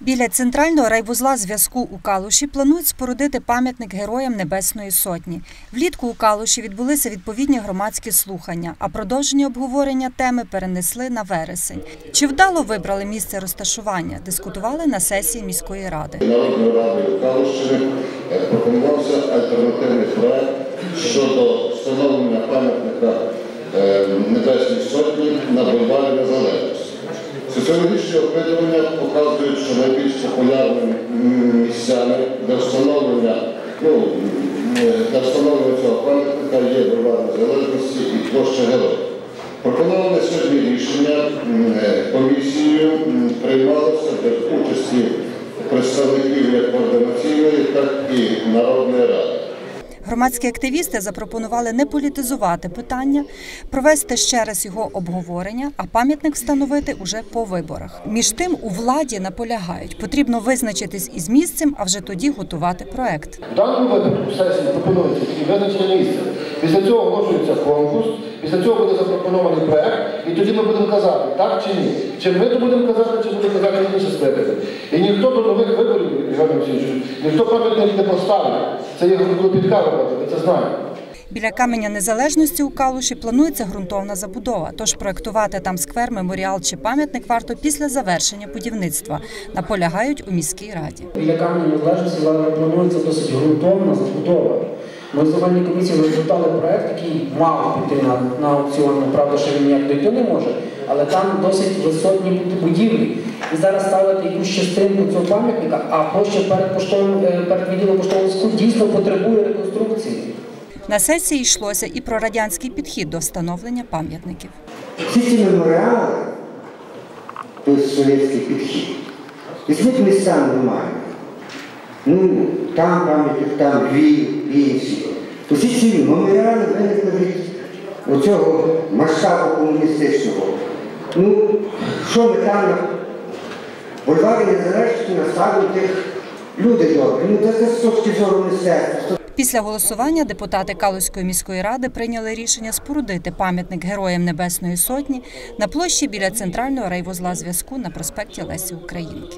Біля центрального райвузла зв'язку у Калуші планують спорудити пам'ятник героям Небесної Сотні. Влітку у Калуші відбулися відповідні громадські слухання, а продовження обговорення теми перенесли на вересень. Чи вдало вибрали місце розташування? Дискутували на сесії міської ради. Народною радою Калущини е, пропонувався альтернативний проект щодо встановлення пам'ятника е, Небесній Сотні на бульварі. Соціологічні опитування показують, що найбільш популярними місцями для встановлення, ну, для встановлення цього пам'ятника є бульвар Незалежності і площа Героїв. Пропоноване сьогодні рішення комісією приймалося без участі представників як координаційної, так і Народної. Громадські активісти запропонували не політизувати питання, провести ще раз його обговорення, а пам'ятник встановити уже по виборах. Між тим у владі наполягають, потрібно визначитись із місцем, а вже тоді готувати проект. В даному випадку сесії пропонується визначення місця. Після цього оголошується конкурс, після цього буде запропонований проект, і тоді ми будемо казати, так чи ні. Чи ми то будемо казати, чи буде казати інше скликати. І ніхто до нових виборів, Іван Олексійович, ніхто пам'ятник не поставить. Це є клопітка робота, ви це знаєте. Біля каменя незалежності у Калуші планується ґрунтовна забудова. Тож проектувати там сквер, меморіал чи пам'ятник варто після завершення будівництва. Наполягають у міській раді. Біля камені незалежності власне, планується досить ґрунтовна забудова. Ми земельній комісії розгортали проект, який мав піти на, на аукціон. Правда, що він ніяк дойти не може, але там досить висотні будівлі. І зараз ставити якусь частинку цього пам'ятника, а площа перед поштовим е, перед відділом поштового зв'язку дійсно потребує реконструкції. На сесії йшлося і про радянський підхід до встановлення пам'ятників. Всі ці меморіали, той совєтський підхід, візьміть міста нормально. Ну, там пам'ятник, там Львів, інші. Усі ці меморіали виникли від оцього масштабу комуністичного. Ну, що ми там на бульварі незалежності наставили тих люди добрі. Ну, це, з точки зору мистецтва. Після голосування депутати Калузької міської ради прийняли рішення спорудити пам'ятник героям Небесної Сотні на площі біля центрального райвозла зв'язку на проспекті Лесі Українки.